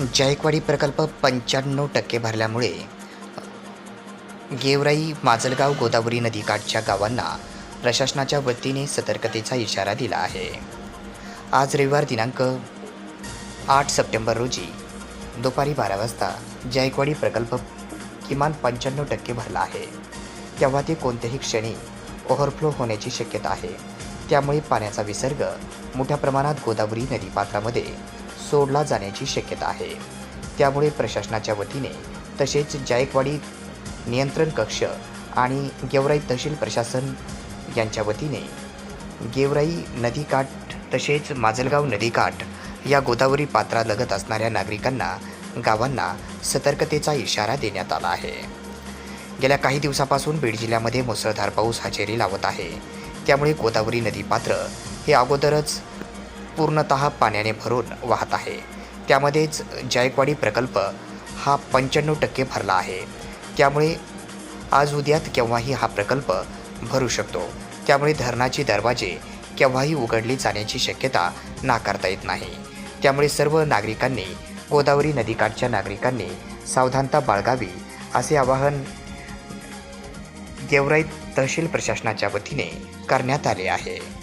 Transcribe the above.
जायकवाडी प्रकल्प पंच्याण्णव टक्के भरल्यामुळे गेवराई माजलगाव गोदावरी नदीकाठच्या गावांना प्रशासनाच्या वतीने सतर्कतेचा इशारा दिला आहे. आज रविवार दिनांक आठ सप्टेंबर रोजी दुपारी बारा वाजता जायकवाडी प्रकल्प किमान पंच्याण्णव टक्के भरला आहे. तेव्हा ते कोणत्याही क्षणी ओव्हरफ्लो होण्याची शक्यता आहे. त्यामुळे पाण्याचा विसर्ग मोठ्या प्रमाणात गोदावरी नदीपात्रामध्ये सोडला जाण्याची शक्यता आहे. त्यामुळे प्रशासनाच्या वतीने तसेच जायकवाडी नियंत्रण कक्ष आणि गेवराई तहसील प्रशासन यांच्या वतीने गेवराई नदीकाठ तसेच माजलगाव नदीकाठ या गोदावरी पात्रालगत असणाऱ्या नागरिकांना गावांना सतर्कतेचा इशारा देण्यात आला आहे. गेल्या काही दिवसापासून बीड जिल्ह्यामध्ये मुसळधार पाऊस हजेरी लावत आहे. त्यामुळे गोदावरी नदीपात्र हे अगोदरच पूर्णत पाण्याने भरून वाहत आहे. त्यामध्येच जायकवाडी प्रकल्प हा पंच्याण्णव टक्के भरला आहे. त्यामुळे आज उद्यात केव्हाही हा प्रकल्प भरू शकतो. त्यामुळे धरणाचे दरवाजे केव्हाही उघडले जाण्याची शक्यता नाकारता येत नाही. त्यामुळे सर्व नागरिकांनी गोदावरी नदीकाठच्या नागरिकांनी सावधानता बाळगावी असे आवाहन गेवराई तहसील प्रशासनाच्या वतीने करण्यात आले आहे.